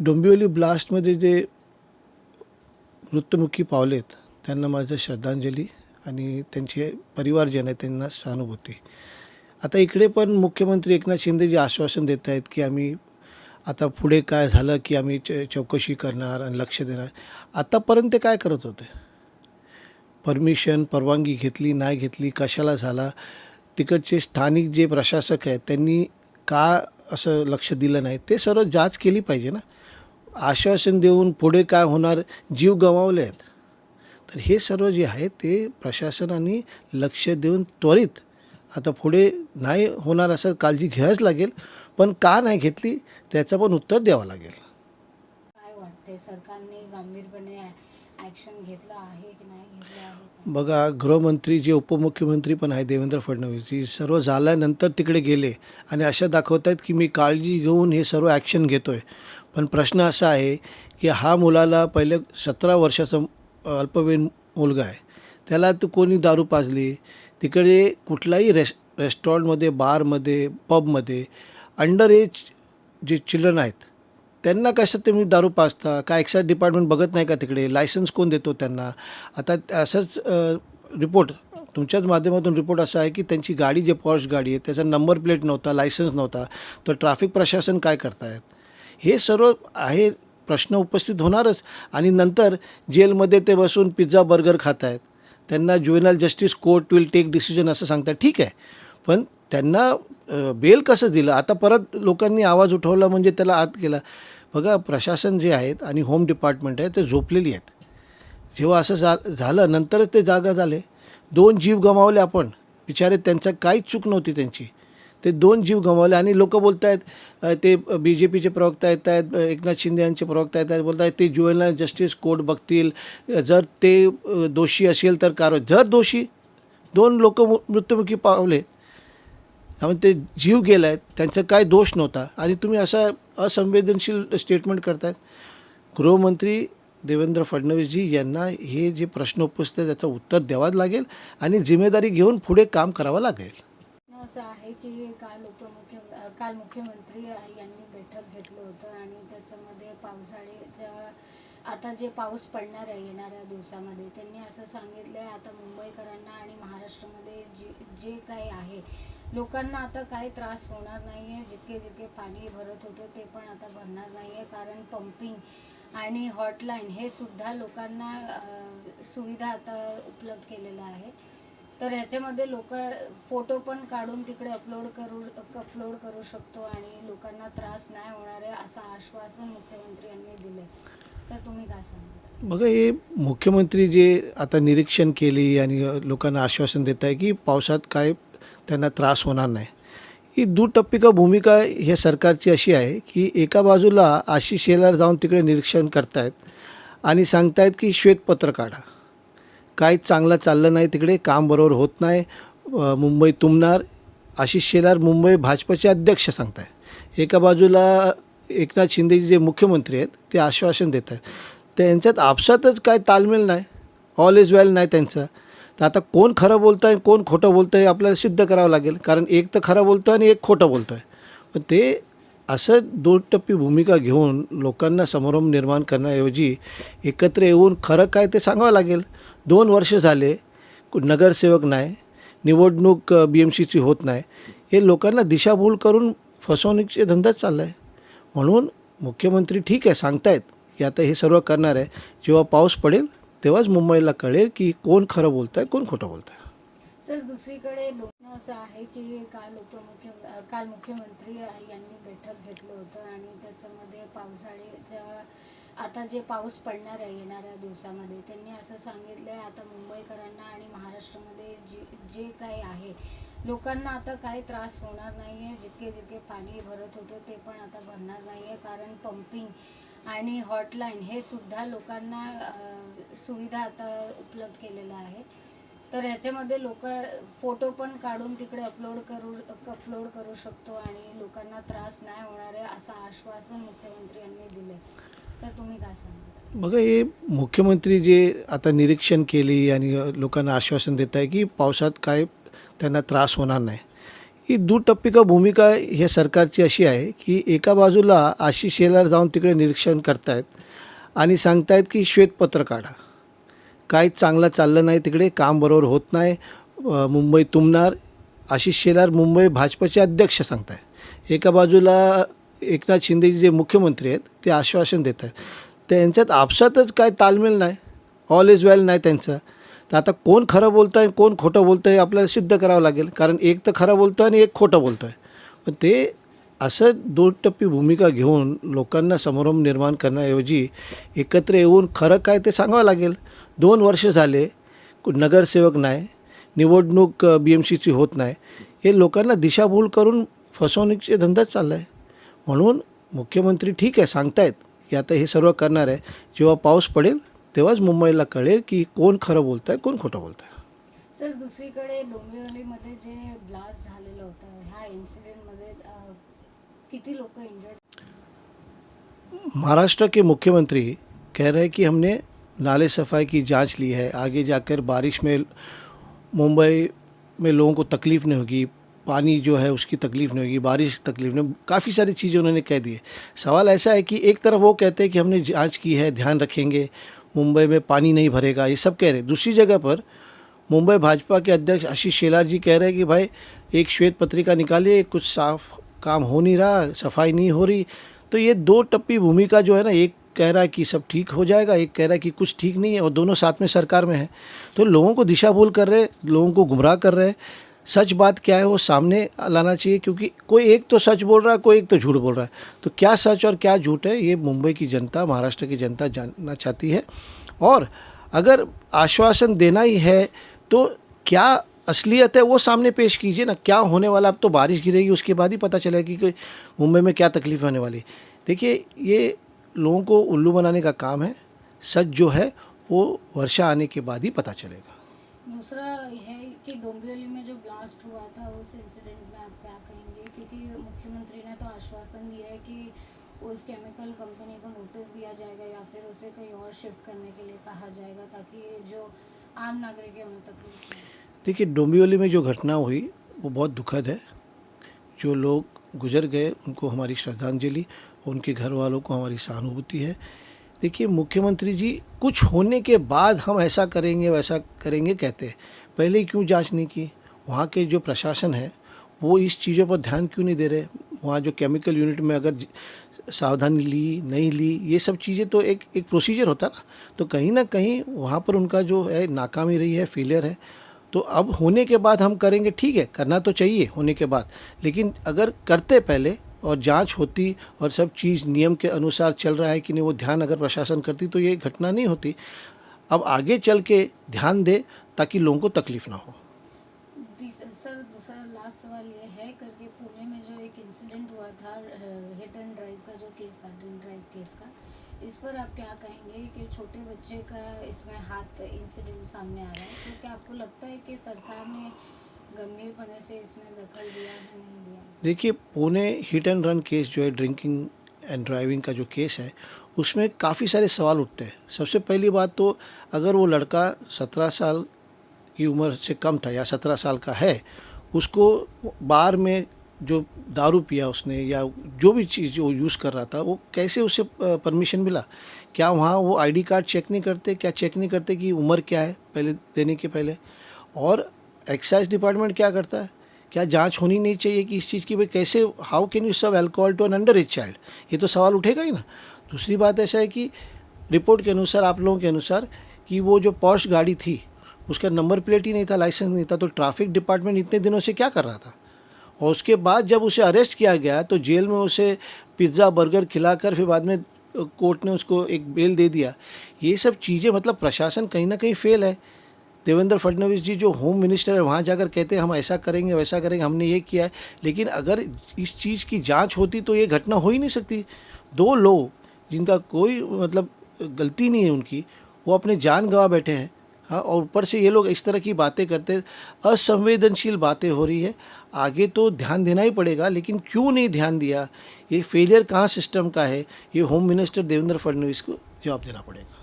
डोंबिवली ब्लास्टमध्ये जे मृत्युमुखी पावलेत त्यांना माझं श्रद्धांजली आणि त्यांचे परिवारजन आहे त्यांना सहानुभूती. आता इकडे पण मुख्यमंत्री एकनाथ शिंदे जे आश्वासन देत आहेत की आम्ही आता पुढे काय झालं की आम्ही च चौकशी करणार आणि लक्ष देणार. आतापर्यंत ते काय करत होते? परमिशन परवानगी घेतली नाही घेतली कशाला झाला? तिकडचे स्थानिक जे प्रशासक आहेत त्यांनी का असं लक्ष दिलं नाही? ते सर्व जाच केली पाहिजे ना? आश्वासन देऊन पुढे काय होणार जीव गमावले आहेत. तर हे सर्व जे आहे ते प्रशासनाने लक्ष देऊन त्वरित आता पुढे नाही होणार असं काळजी घ्यायच लागेल पण का नाही घेतली त्याचं पण उत्तर द्यावं लागेल. काय वाटते सरकारने गांभीरपणे ॲक्शन घेतलं आहे की नाही घेतलं आहे? का? बघा गृहमंत्री जे उपमुख्यमंत्री पण आहे देवेंद्र फडणवीसजी सर्व झाल्यानंतर तिकडे गेले आणि अशा दाखवत आहेत की मी काळजी घेऊन हे सर्व ॲक्शन घेतो आहे पण प्रश्न असा आहे की हा मुलाला पहिले सतरा वर्षाचा अल्पवयीन मुलगा आहे. त्याला तर कोणी दारू पाजली? तिकडे कुठलाही रेस रेस्टॉरंटमध्ये बारमध्ये पबमध्ये अंडर एज जे चिल्ड्रन आहेत त्यांना कसं तुम्ही दारू पाजता? का एक्साईज डिपार्टमेंट बघत नाही का तिकडे? लायसन्स कोण देतो त्यांना? आता असंच रिपोर्ट तुमच्याच माध्यमातून रिपोर्ट असा आहे की त्यांची गाडी जे पॉश गाडी आहे त्याचा नंबर प्लेट नव्हता लायसन्स नव्हता. तर ट्रॅफिक प्रशासन काय करतायत? हे सर्व आहे प्रश्न उपस्थित होणारच. आणि नंतर जेलमध्ये ते बसून पिझ्झा बर्गर खात आहेत त्यांना juvenile justice court will take decision असं सांगतात. ठीक आहे. पण त्यांना बेल कसं दिलं? आता परत लोकांनी आवाज उठवला म्हणजे त्याला आत केला. बघा प्रशासन जे आहेत आणि होम डिपार्टमेंट आहे ते झोपलेली आहेत. जेव्हा असं जा झालं नंतरच ते जागा झाले. दोन जीव गमावले आपण. बिचारे त्यांचं काहीच चूक नव्हती त्यांची. ते दोन जीव गमावले आणि लोक बोलत आहेत ते बी जे पीचे प्रवक्ता येत आहेत एकनाथ शिंदे यांचे प्रवक्ता येत आहेत बोलत आहेत ते ज्युएनला जस्टिस कोर्ट बघतील जर ते दोषी असेल तर कार जर दोषी दोन लोक मृत्युमुखी पावले त्यामुळे ते जीव गेला आहेत त्यांचा काय दोष नव्हता. आणि तुम्ही असा असंवेदनशील स्टेटमेंट करतायत. गृहमंत्री देवेंद्र फडणवीसजी यांना हे जे प्रश्न उपस्थित त्याचं उत्तर द्यावाच लागेल आणि जिम्मेदारी घेऊन पुढे काम करावं लागेल. असं आहे की काल उपमुख्य काल मुख्यमंत्री यांनी बैठक घेतलं होतं आणि त्याच्यामध्ये पावसाळ्याच्या आता जे पाऊस पडणार आहे येणाऱ्या दिवसामध्ये त्यांनी असं सांगितलं आहे आता मुंबईकरांना आणि महाराष्ट्रामध्ये जे जे काही आहे लोकांना आता काही त्रास होणार नाही आहे जितके जितके पाणी भरत होतं ते पण आता भरणार नाही आहे कारण पंपिंग आणि हॉटलाईन हे सुद्धा लोकांना सुविधा आता उपलब्ध केलेलं आहे तर याच्यामध्ये लोक फोटो पण काढून तिकडे अपलोड करू अपलोड करू शकतो आणि लोकांना त्रास नाही होणार आहे असं आश्वासन मुख्यमंत्र्यांनी दिले तर तुम्ही काय सांगा बघा हे मुख्यमंत्री जे आता निरीक्षण केली आणि लोकांना आश्वासन देत आहे की पावसात काय त्यांना त्रास होणार नाही. ही दुटप्पिका भूमिका ह्या सरकारची अशी आहे की एका बाजूला आशिष शेलार जाऊन तिकडे निरीक्षण करतायत आणि सांगतायत की श्वेतपत्र काढा. काहीच चांगलं चाललं नाही तिकडे काम बरोबर होत नाही मुंबई तुंबणार. आशिष शेलार मुंबई भाजपचे अध्यक्ष सांगत आहे एका बाजूला एकनाथ शिंदे जे मुख्यमंत्री आहेत ते आश्वासन देत आहेत त्यांच्यात आपसातच काय तालमेल नाही ऑल इज वेल नाही त्यांचं. तर आता कोण खरं बोलतं आहे कोण खोटं बोलतं आहे आपल्याला सिद्ध करावं लागेल. कारण एक तर खरं बोलतं आणि एक खोटं बोलतं आहे पण ते असं दोन टप्पी भूमिका घेऊन लोकांना समारंभ निर्माण करण्याऐवजी एकत्र येऊन खरं काय ते सांगावं लागेल. दोन वर्ष झाले नगरसेवक नाही निवडणूक बी एम सीची होत नाही. हे लोकांना दिशाभूल करून फसवणुकीचे धंदाच चालला आहे म्हणून मुख्यमंत्री ठीक आहे सांगतायत की आता हे सर्व करणार आहे. जेव्हा पाऊस पडेल तेव्हाच मुंबईला कळेल की कोण खरं बोलत आहे कोण खोटं बोलत आहे सर दुसरीकडे लोक असं आहे की काल उपमुख्य काल मुख्यमंत्री यांनी बैठक घेतलं होतं आणि त्याच्यामध्ये पावसाळ्याच्या आता जे पाऊस पडणार आहे येणाऱ्या दिवसामध्ये त्यांनी असं सांगितलं आहे आता मुंबईकरांना आणि महाराष्ट्रामध्ये जे जे काही आहे लोकांना आता काही त्रास होणार नाही आहे जितके जितके पाणी भरत होतं ते पण आता भरणार नाही आहे कारण पंपिंग आणि हॉटलाईन हे सुद्धा लोकांना सुविधा आता उपलब्ध केलेलं आहे तर ह्याच्यामध्ये लोक फोटो पण काढून तिकडे अपलोड करू अपलोड करू शकतो आणि लोकांना त्रास नाही होणार आहे असं आश्वासन मुख्यमंत्र्यांनी दिले तर तुम्ही काय सांगा बघा हे मुख्यमंत्री जे आता निरीक्षण केली आणि लोकांना आश्वासन देत आहे की पावसात काय त्यांना त्रास होणार नाही. ही दुटप्पिका भूमिका ह्या सरकारची अशी आहे की एका बाजूला आशिष शेलार जाऊन तिकडे निरीक्षण करतायत आणि सांगतायत की श्वेतपत्र काढा. काही चांगलं चाललं नाही तिकडे काम बरोबर होत नाही. मुंबई तुंबणार आशिष शेलार मुंबई भाजपचे अध्यक्ष सांगत आहे एका बाजूला एकनाथ शिंदेचे जे मुख्यमंत्री आहेत ते आश्वासन देत आहेत. त्यांच्यात आपसातच काय तालमेल नाही. ऑल इज वेल नाही त्यांचं. तर आता कोण खरं बोलतं आहे कोण खोटं बोलतं आहे आपल्याला सिद्ध करावं लागेल. कारण एक तर खरं बोलतो आहे आणि एक खोटं बोलतो आहे पण ते असं दोन भूमिका घेऊन लोकांना समारंभ निर्माण करण्याऐवजी एकत्र येऊन खरं काय ते सांगावं लागेल. दोन वर्ष झाले कु- नगरसेवक नाही निवडणूक बी एम सीची होत नाही. हे लोकांना दिशाभूल करून फसवणुकीचे धंदाच चालला आहे म्हणून मुख्यमंत्री ठीक आहे सांगतायत की आता हे सर्व करणार आहे. जेव्हा पाऊस पडेल तेव्हाच मुंबईला कळेल की कोण खरं बोलत आहे कोण खोटं बोलत आहे सर दुसरीकडे डोंबिवलीमध्ये जे ब्लास्ट झालेलं होतं ह्या इन्सिडेंटमध्ये किती लोक इंजर्ड महाराष्ट्र के मुख्यमंत्री कह रहे कि हमने नाले सफ़ाई की जाँच ली है। आगे जाकर बारिश में, मुंबई में लोगों को तकलीफ़ नहीं होगी, पानी जो है उसकी तकलीफ़ नहीं होगी, बारिश तकलीफ़ नहीं काफ़ी सारी चीज़ें उन्होंने कह दी है। सवाल ऐसा है कि एक तरफ़ वो कहते हैं कि हमने जाँच की है, ध्यान रखेंगे, मुंबई में पानी नहीं भरेगा, ये सब कह रहे हैं। दूसरी जगह पर मुंबई भाजपा के अध्यक्ष आशीष शेलार जी कह रहे हैं कि भाई, एक श्वेत पत्रिका निकालिए, कुछ साफ़ काम हो नहीं रहा, सफ़ाई नहीं हो रही। तो ये दो टप्पी भूमिका जो है ना, एक कह रहा है कि सब ठीक हो जाएगा, एक कह रहा है कि कुछ ठीक नहीं है और दोनों साथ में सरकार में है। तो लोगों को दिशा भूल कर रहे, लोगों को गुमराह कर रहे। सच बात क्या है, वो सामने लाना चाहिए क्योंकि कोई एक तो सच बोल रहा है, कोई एक तो झूठ बोल रहा है। तो क्या सच और क्या झूठ है, ये मुंबई की जनता, महाराष्ट्र की जनता जानना चाहती है। और अगर आश्वासन देना ही है तो क्या असलियत है, वो सामने पेश कीजिए ना, क्या होने वाला, अब तो बारिश गिरेगी, उसके बाद ही पता चलेगा कि मुंबई में क्या तकलीफ़ होने वाली। देखिए, ये लोगों को उल्लू बनाने का काम है, सच जो है, वो वर्षा आने के बाद ही पता चलेगा। दूसरा है कि डोंबिवली में जो ब्लास्ट हुआ था, उस इंसिडेंट में आप क्या कहेंगे? क्योंकि मुख्यमंत्री ने तो आश्वासन दिया है कि उस केमिकल कंपनी को नोटिस दिया जाएगा या फिर उसे कहीं और शिफ्ट करने के लिए कहा जाएगा, ताकि जो आम नागरिक है, उन्हें तकलीफ़ देखिए, डोंबिवली में जो घटना हुई, वो बहुत दुखद है। जो लोग गुजर गए, उनको हमारी श्रद्धांजलि उनके घर वालों को हमारी सहानुभूति है। देखिए, मुख्यमंत्री जी, कुछ होने के बाद हम ऐसा करेंगे, वैसा करेंगे कहते हैं। पहले क्यों जाँच नहीं की? वहाँ के जो प्रशासन है, वो इस चीज़ों पर ध्यान क्यों नहीं दे रहे? वहाँ जो केमिकल यूनिट में अगर सावधानी ली, नहीं ली, ये सब चीज़ें तो एक एक प्रोसीजर होता ना। तो कहीं ना कहीं वहाँ पर उनका जो है, नाकामी रही है, फेलियर है। तो अब होने के बाद हम करेंगे, ठीक है, करना तो चाहिए होने के बाद, लेकिन अगर करते पहले और जाँच होती और सब चीज़ नियम के अनुसार चल रहा है कि नहीं, वो ध्यान अगर प्रशासन करती तो ये घटना नहीं होती। अब आगे चल के ध्यान दे ताकि लोगों को तकलीफ़ ना हो। सर, दूसरा लास्ट सवाल ये है, करके पुणे में जो एक इंसिडेंट हुआ था हिट एंड ड्राइव का जो केस था ड्रिंक ड्राइव केस का इस पर आप क्या कहेंगे कि छोटे बच्चे का इसमें हाथ इंसिडेंट सामने आ रहा है? तो क्या आपको लगता है कि सरकार ने गंभीरपने से इसमें दखल दिया है, नहीं दिया? देखिए, Pune hit and run case जो है ड्रिंकिंग एंड ड्राइविंग का जो केस है, उसमें काफ़ी सारे सवाल उठते हैं। सबसे पहली बात तो अगर वो लड़का सत्रह साल की उम्र से कम था या सत्रह साल का है, उसको बार में जो दारू पिया उसने या जो भी चीज़ वो यूज़ कर रहा था, वो कैसे उसे परमिशन मिला? क्या वहाँ वो आईडी कार्ड चेक नहीं करते? क्या चेक नहीं करते कि उम्र क्या है पहले, देने के पहले? और एक्साइज डिपार्टमेंट क्या करता है? क्या जाँच होनी नहीं चाहिए कि इस चीज़ की भाई कैसे how can you serve alcohol to an under age child ये तो सवाल उठेगा ही ना। दूसरी बात ऐसा है कि रिपोर्ट के अनुसार, आप लोगों के अनुसार कि वो जो पॉश गाड़ी थी, उसका नंबर प्लेट ही नहीं था लाइसेंस नहीं था तो ट्रैफ़िक डिपार्टमेंट इतने दिनों से क्या कर रहा था? और उसके बाद जब उसे अरेस्ट किया गया तो जेल में उसे पिज़्ज़ा बर्गर खिलाकर फिर बाद में कोर्ट ने उसको एक बेल दे दिया। ये सब चीज़ें मतलब प्रशासन कहीं ना कहीं फेल है। देवेंद्र फडणवीस जी जो होम मिनिस्टर है, वहाँ जाकर कहते हैं, हम ऐसा करेंगे, वैसा करेंगे, हमने ये किया है। लेकिन अगर इस चीज़ की जाँच होती तो ये घटना हो ही नहीं सकती। दो लोग, जिनका कोई मतलब गलती नहीं है उनकी, वो अपने जान गंवा बैठे हैं। हाँ और ऊपर से ये लोग इस तरह की बातें करते असंवेदनशील बातें हो रही है। आगे तो ध्यान देना ही पड़ेगा, लेकिन क्यों नहीं ध्यान दिया? ये फेलियर कहाँ सिस्टम का है? ये होम मिनिस्टर देवेंद्र फडणवीस को जवाब देना पड़ेगा।